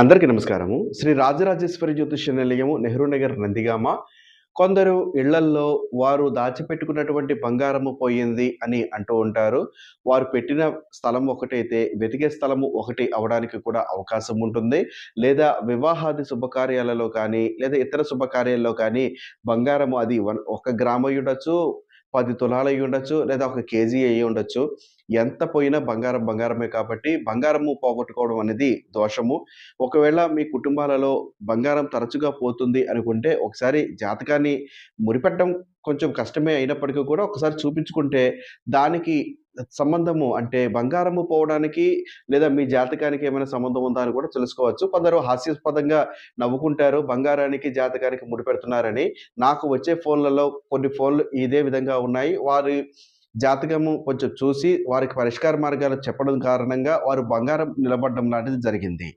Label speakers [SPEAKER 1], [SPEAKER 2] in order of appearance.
[SPEAKER 1] అందరికీ నమస్కారము. శ్రీ రాజరాజేశ్వరి జ్యోతిష నిలయము నెహ్రూ నగర్ నందిగామ. కొందరు ఇళ్ళల్లో వారు దాచిపెట్టుకున్నటువంటి బంగారము పోయింది అని అంటూ ఉంటారు. వారు పెట్టిన స్థలం ఒకటైతే వెతికే స్థలము ఒకటి అవడానికి కూడా అవకాశం ఉంటుంది. లేదా వివాహాది శుభకార్యాలలో కానీ లేదా ఇతర శుభకార్యాల్లో కానీ బంగారము అది వన్ ఒక గ్రామ ఉండొచ్చు పది తులాలు అయ్యి ఉండొచ్చు లేదా ఒక కేజీ అయ్యి ఉండొచ్చు. ఎంత పోయినా బంగారం బంగారమే కాబట్టి బంగారము పోగొట్టుకోవడం అనేది దోషము. ఒకవేళ మీ కుటుంబాలలో బంగారం తరచుగా పోతుంది అనుకుంటే ఒకసారి జాతకాన్ని మురిపెట్టడం కొంచెం కష్టమే అయినప్పటికీ కూడా ఒకసారి చూపించుకుంటే దానికి సంబంధము అంటే బంగారము పోవడానికి లేదా మీ జాతకానికి ఏమైనా సంబంధం ఉందా అని కూడా తెలుసుకోవచ్చు. కొందరు హాస్యాస్పదంగా నవ్వుకుంటారు. బంగారానికి జాతకానికి ముడిపెడుతున్నారని నాకు వచ్చే ఫోన్లలో కొన్ని ఫోన్లు ఇదే విధంగా ఉన్నాయి. వారి జాతకము కొంచెం చూసి వారికి పరిష్కార మార్గాలు చెప్పడం కారణంగా వారు బంగారం నిలబడడం లాంటిది జరిగింది.